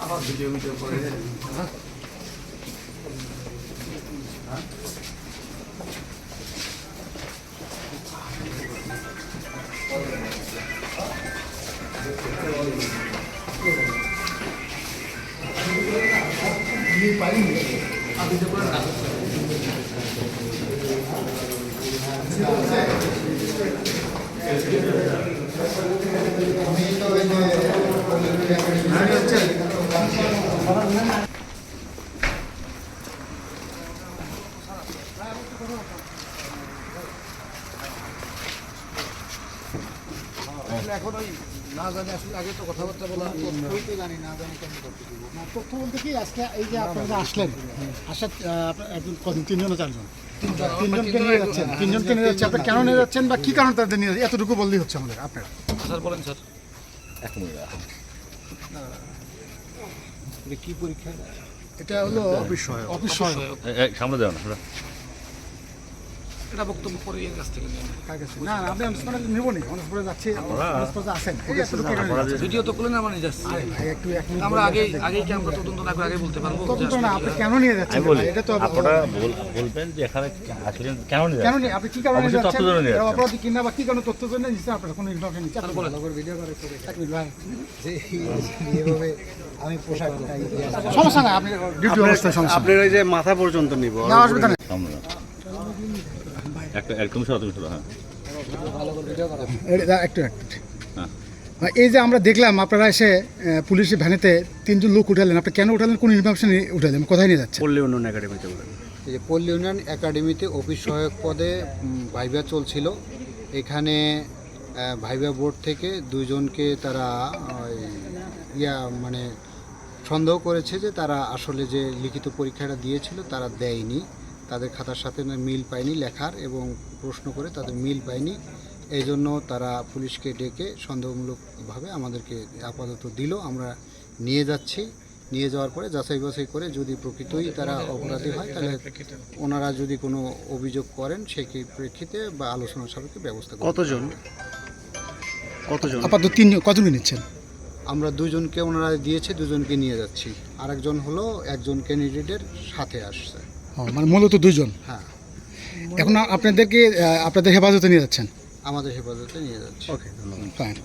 আবার video video করে এখন ওই না জানি আসলে আগে তো কথাবার্তা বলা না, তথ্য বলতে কি আজকে এই যে আপনারা আসলেন আসার একজন কদিন তিনজন চারজন? তিনজনকে নিয়ে যাচ্ছেন তিনজনকে নিয়ে যাচ্ছেন আপনি কেন নিয়ে যাচ্ছেন বা কি কারণে তাদের নিয়ে? এতটুকু বললেই হচ্ছে আমাদের? আপনার? স্যার বলেন স্যার। কি পরীক্ষা? এটা হলো অফিস সহায়ক অফিস সহায়ক সামনে দেওয়া না। এটা বক্তব্য পরে এর কাছ থেকে কার? না না, আপনি অনুষ্ঠানে নেব নি অনুষ্ঠানে যাচ্ছি অনুষ্ঠানে আছেন। এই এতটুকু কেন নিয়ে যাচ্ছেন? ভিডিও তো খুলে না মানে যাচ্ছি একটু এক মিনিট আমরা আগে কি আমরা তদন্ত না করে আগে বলতে পারব? তদন্ত না আপনি কেন নিয়ে যাচ্ছেন? এটা তো আপনারা বলবেন যে এখানে আসলেন কেন নিয়ে কেন নিয়ে আপনি কি কারণে যাচ্ছেন? কিনা বা কি কারণে তথ্য জন্য নিচ্ছেন আপনারা কোনো ইনফরমেশন নিচ্ছেন আপনি বলেন। এক মিনিট ভাই এভাবে আমি পোশাক সমস্যা না আপনি ডিউটি অবস্থায় সমস্যা নেই। আপনার ওই যে মাথা পর্যন্ত নিব। না অসুবিধা নেই। একটা একদম সরো তুমি সরো হ্যাঁ। একটু একটু হ্যাঁ। এই যে আমরা দেখলাম আপনারা এসে পুলিশের ভ্যানেতে তিনজন লোক উঠালেন। আপনি কেন উঠালেন? কোন ইনফরমেশন উঠালেন? কোথায় নিয়ে যাচ্ছে। পল্লী উন্নয়ন একাডেমিতে বলেন এই যে পল্লী উন্নয়ন একাডেমিতে অফিস সহায়ক পদে ভাইভা চলছিল। এখানে ভাইভা বোর্ড থেকে দুইজনকে তারা ইয়া মানে সন্দেহ করেছে যে তারা আসলে যে লিখিত পরীক্ষাটা দিয়েছিল তারা দেয়নি। তাদের খাতার সাথে মিল পায়নি লেখার এবং প্রশ্ন করে তাদের মিল পায়নি। এই জন্য তারা পুলিশকে ডেকে সন্দেহমূলকভাবে আমাদেরকে আপাতত দিল। আমরা নিয়ে যাচ্ছি। নিয়ে যাওয়ার পরে যাচাই বাছাই করে যদি প্রকৃতই তারা অপরাধী হয় তাহলে ওনারা যদি কোনো অভিযোগ করেন সেই প্রেক্ষিতে বা আলোচনা সাপেক্ষে ব্যবস্থা কতজন? কতজন? আপাতত তিন কতজন নিচ্ছেন। আমরা দুজনকে ওনারা দিয়েছে দুজনকে নিয়ে যাচ্ছি। আরেকজন হলো একজন ক্যান্ডিডেটের সাথে আসছে। মানে মূলত দুজন হ্যাঁ। এখন আপনাদেরকে আপনাদের হেফাজতে নিয়ে যাচ্ছেন? আমাদের হেফাজতে নিয়ে যাচ্ছি। ওকে ধন্যবাদ।